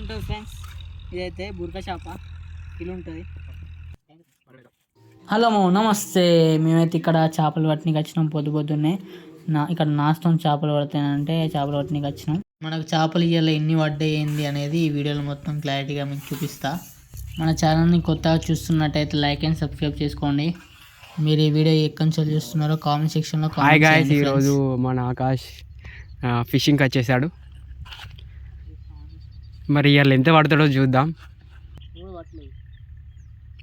ఉంటుంది ఫ్రెండ్స్ ఇదైతే బుర్కా చేప ఉంటుంది హలో మో నమస్తే. మేమైతే ఇక్కడ చేపలు పట్టడానికి వచ్చినాం పొద్దు పొద్దున్నే. నా ఇక్కడ నాస్తం చేపలు పడతాయంటే చేపలు పట్టడానికి వచ్చినాం. మనకు చేపలు ఇవాళ ఎన్ని పడ్డాయి ఏంది అనేది ఈ వీడియోలో మొత్తం క్లారిటీగా మీకు చూపిస్తా. మన ఛానల్ని కొత్తగా చూస్తున్నట్టయితే లైక్ అండ్ సబ్స్క్రైబ్ చేసుకోండి. మీరు ఈ వీడియో ఎక్కడి నుంచి చూస్తున్నారో కామెంట్ సెక్షన్లో హాయ్ గాయస్ ఈరోజు మన ఆకాష్ ఫిషింగ్కి వచ్చేసాడు. మరి ఇవాళ ఎంత పడతాడో చూద్దాం.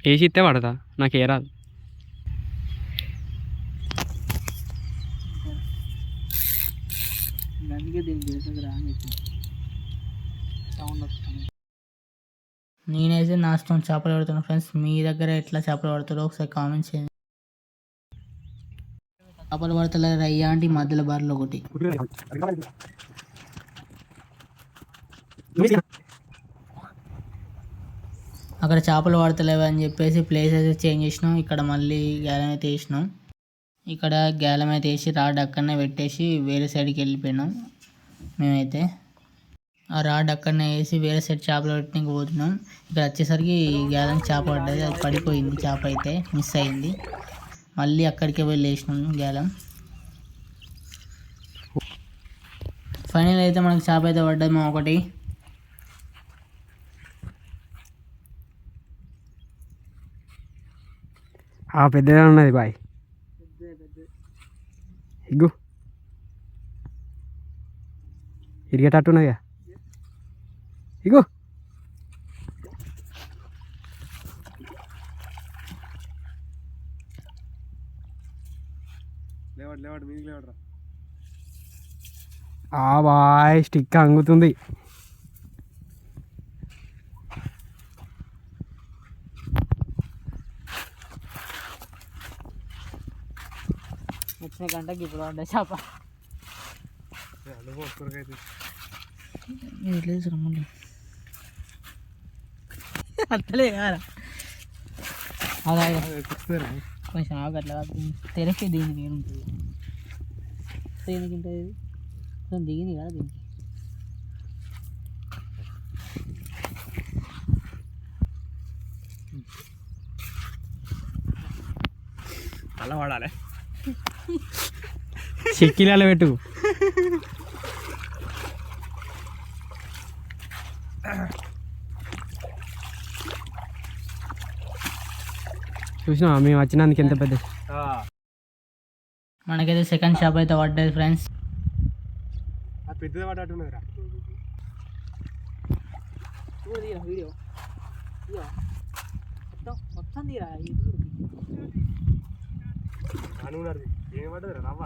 వేసి ఇస్తే పడతా? నాకు ఏ రాదు. అందుకే దీనికి తెలుసు నేనైతే చేపలు పడుతున్నా ఫ్రెండ్స్. మీ దగ్గర ఎట్లా చేపలు పడుతుందో ఒకసారి కామెంట్ చేయండి. చేపలు పడతలేరు అయ్యా అంటే మధ్యలో బార్లో ఒకటి అక్కడ చేపలు పడతలేవు అని చెప్పేసి ప్లేస్ అయితే చేంజ్ చేసినాం. ఇక్కడ మళ్ళీ గ్యాలం అయితే వేసినాం. ఇక్కడ గ్యాలం అయితే వేసి రాడ్ అక్కడనే పెట్టేసి వేరే సైడ్కి వెళ్ళిపోయినాం మేమైతే. ఆ రాడ్ అక్కడనే వేసి వేరే సైడ్ చేపలు పెట్టడానికి పోతున్నాం. ఇక్కడ వచ్చేసరికి గ్యాలం చేప పడ్డది. అది పడిపోయింది. చేప అయితే మిస్ అయింది. మళ్ళీ అక్కడికే వెళ్ళి వేసినాం గ్యాలం ఫైనల్ అయితే మనకు చేప అయితే పడ్డది మా ఒకటి. ఆ పెద్దగా ఉన్నది బాయ్. ఇగ్గు. ఇరిగేటట్టున్నదిగా ఇగో ఆ బాయ్ స్టిక్ అంగుతుంది. వచ్చిన గంటకి ఇప్పుడు పడ్డ చేప. లేదు రమ్మండి అత్తలే కదా కొంచెం ఆగట్లా తెరకే దీనికి ఏముంటుంది దీనికి ఉంటుంది కొంచెం దిగింది కదా దీనికి. అలా వాడాలి. చెక్కిలాలో పెట్టు. చూసినా మేము వచ్చినందుకు ఎంత పెద్ద మనకైతే సెకండ్ షాప్ అయితే పడ్డది ఫ్రెండ్స్ పెద్దది పడ్డట్టున్నదిరా వీడియో మొత్తం మొత్తం తీరా అనుకున్నది ఏం పడ్డది రవ్వ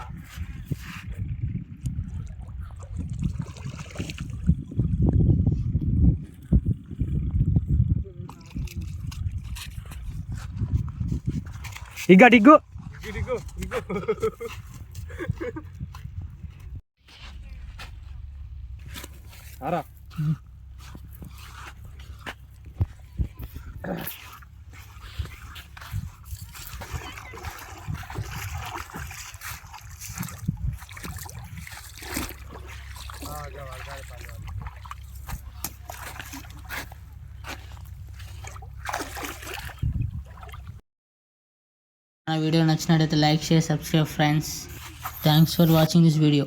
ఇగ్గ డిగ్గు. అరా నా వీడియో నచ్చినట్లయితే like share subscribe friends. Thanks for watching this video